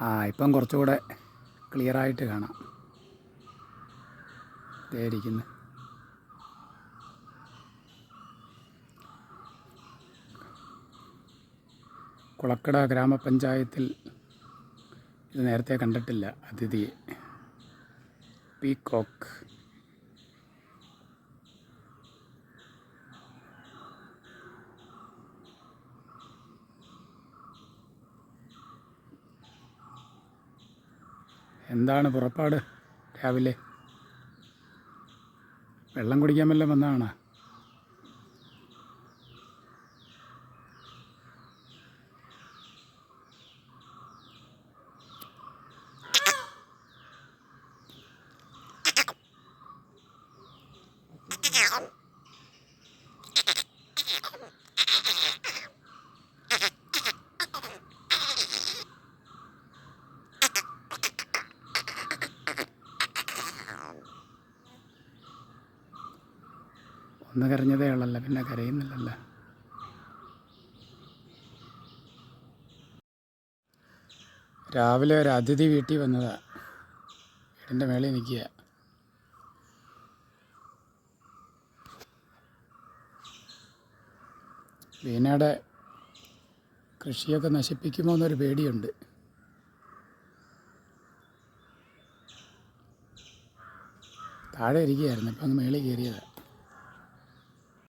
ആ ഇപ്പം കുറച്ചുകൂടെ ക്ലിയറായിട്ട് കാണാം. ഇരിക്കുന്നു. കുളക്കട ഗ്രാമപഞ്ചായത്തിൽ ഇത് നേരത്തെ കണ്ടിട്ടില്ല. അതിഥിയെ പീകോക്ക്. എന്താണ് പുറപ്പാട് രാവിലെ? വെള്ളം കുടിക്കാൻ വല്ലതും വന്നതാണ്? ഒന്ന് കരഞ്ഞതേ ഉള്ളല്ലോ പിന്നെ കരയുന്നില്ലല്ലോ. രാവിലെ ഒരു അതിഥി വീട്ടിൽ വന്നതാ. വീടിന്റെ മേളിൽ നിൽക്കുക വീണയുടെ കൃഷിയൊക്കെ നശിപ്പിക്കുമോ എന്നൊരു പേടിയുണ്ട്. താഴെ ഇരിക്കുകയായിരുന്നു ഇപ്പം അങ്ങ് മേളിൽ കയറിയതാണ്